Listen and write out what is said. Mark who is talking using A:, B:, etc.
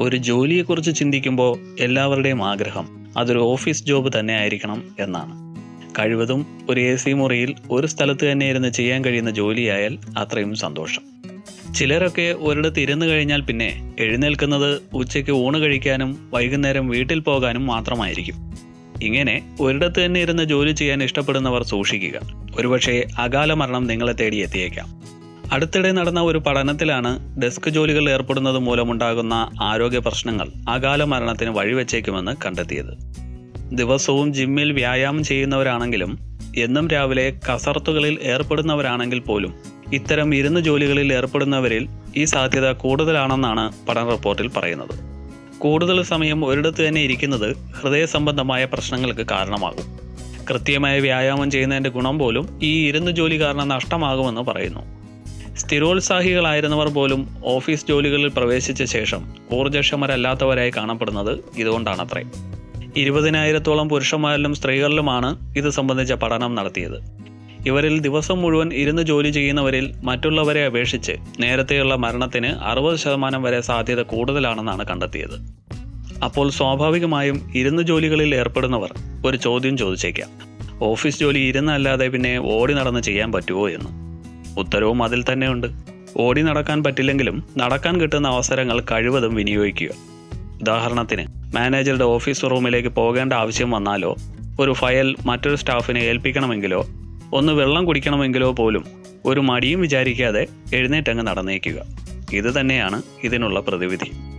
A: ഒരു ജോലിയെക്കുറിച്ച് ചിന്തിക്കുമ്പോൾ എല്ലാവരുടെയും ആഗ്രഹം അതൊരു ഓഫീസ് ജോബ് തന്നെ ആയിരിക്കണം എന്നാണ്. കഴിവതും ഒരു എ സി മുറിയിൽ ഒരു സ്ഥലത്ത് തന്നെ ഇരുന്ന് ചെയ്യാൻ കഴിയുന്ന ജോലിയായാൽ അത്രയും സന്തോഷം. ചിലരൊക്കെ ഒരിടത്ത് ഇരുന്ന് കഴിഞ്ഞാൽ പിന്നെ എഴുന്നേൽക്കുന്നത് ഉച്ചയ്ക്ക് ഊണ് കഴിക്കാനും വൈകുന്നേരം വീട്ടിൽ പോകാനും മാത്രമായിരിക്കും. ഇങ്ങനെ ഒരിടത്ത് തന്നെ ഇരുന്ന് ജോലി ചെയ്യാൻ ഇഷ്ടപ്പെടുന്നവർ സൂക്ഷിക്കുക. ഒരുപക്ഷെ അകാല മരണം നിങ്ങളെ തേടി എത്തിയേക്കാം. അടുത്തിടെ നടന്ന ഒരു പഠനത്തിലാണ് ഡെസ്ക് ജോലികളിൽ ഏർപ്പെടുന്നത് മൂലമുണ്ടാകുന്ന ആരോഗ്യ പ്രശ്നങ്ങൾ അകാല മരണത്തിന് വഴിവെച്ചേക്കുമെന്ന് കണ്ടെത്തിയത്. ദിവസവും ജിമ്മിൽ വ്യായാമം ചെയ്യുന്നവരാണെങ്കിലും എന്നും രാവിലെ കസർത്തുകളിൽ ഏർപ്പെടുന്നവരാണെങ്കിൽ പോലും ഇത്തരം ഇരുന്ന് ജോലികളിൽ ഏർപ്പെടുന്നവരിൽ ഈ സാധ്യത കൂടുതലാണെന്നാണ് പഠന റിപ്പോർട്ടിൽ പറയുന്നത്. കൂടുതൽ സമയം ഒരിടത്ത് തന്നെ ഇരിക്കുന്നത് ഹൃദയ സംബന്ധമായ പ്രശ്നങ്ങൾക്ക് കാരണമാകും. കൃത്യമായ വ്യായാമം ചെയ്യുന്നതിന്റെ ഗുണം പോലും ഈ ഇരുന്ന് ജോലി കാരണം നഷ്ടമാകുമെന്ന് പറയുന്നു. സ്ഥിരോത്സാഹികളായിരുന്നവർ പോലും ഓഫീസ് ജോലികളിൽ പ്രവേശിച്ച ശേഷം ഊർജക്ഷമരല്ലാത്തവരായി കാണപ്പെടുന്നത് ഇതുകൊണ്ടാണത്രേ. ഇരുപതിനായിരത്തോളം പുരുഷന്മാരിലും സ്ത്രീകളിലുമാണ് ഇത് സംബന്ധിച്ച പഠനം നടത്തിയത്. ഇവരിൽ ദിവസം മുഴുവൻ ഇരുന്ന് ജോലി ചെയ്യുന്നവരിൽ മറ്റുള്ളവരെ അപേക്ഷിച്ച് നേരത്തെയുള്ള മരണത്തിന് അറുപത് ശതമാനം വരെ സാധ്യത കൂടുതലാണെന്നാണ് കണ്ടെത്തിയത്. അപ്പോൾ സ്വാഭാവികമായും ഇരുന്ന് ജോലികളിൽ ഏർപ്പെടുന്നവർ ഒരു ചോദ്യം ചോദിച്ചേക്കാം. ഓഫീസ് ജോലി ഇരുന്നല്ലാതെ പിന്നെ ഓടി നടന്ന് ചെയ്യാൻ പറ്റുമോ എന്ന്. ഉത്തരവും അതിൽ തന്നെയുണ്ട്. ഓടി നടക്കാൻ പറ്റില്ലെങ്കിലും നടക്കാൻ കിട്ടുന്ന അവസരങ്ങൾ കഴിവതും വിനിയോഗിക്കുക. ഉദാഹരണത്തിന് മാനേജറുടെ ഓഫീസ് റൂമിലേക്ക് പോകേണ്ട ആവശ്യം വന്നാലോ ഒരു ഫയൽ മറ്റൊരു സ്റ്റാഫിനെ ഏൽപ്പിക്കണമെങ്കിലോ ഒന്ന് വെള്ളം കുടിക്കണമെങ്കിലോ പോലും ഒരു മടിയും വിചാരിക്കാതെ എഴുന്നേറ്റങ്ങ് നടന്നേക്കുക. ഇത് തന്നെയാണ് ഇതിനുള്ള പ്രതിവിധി.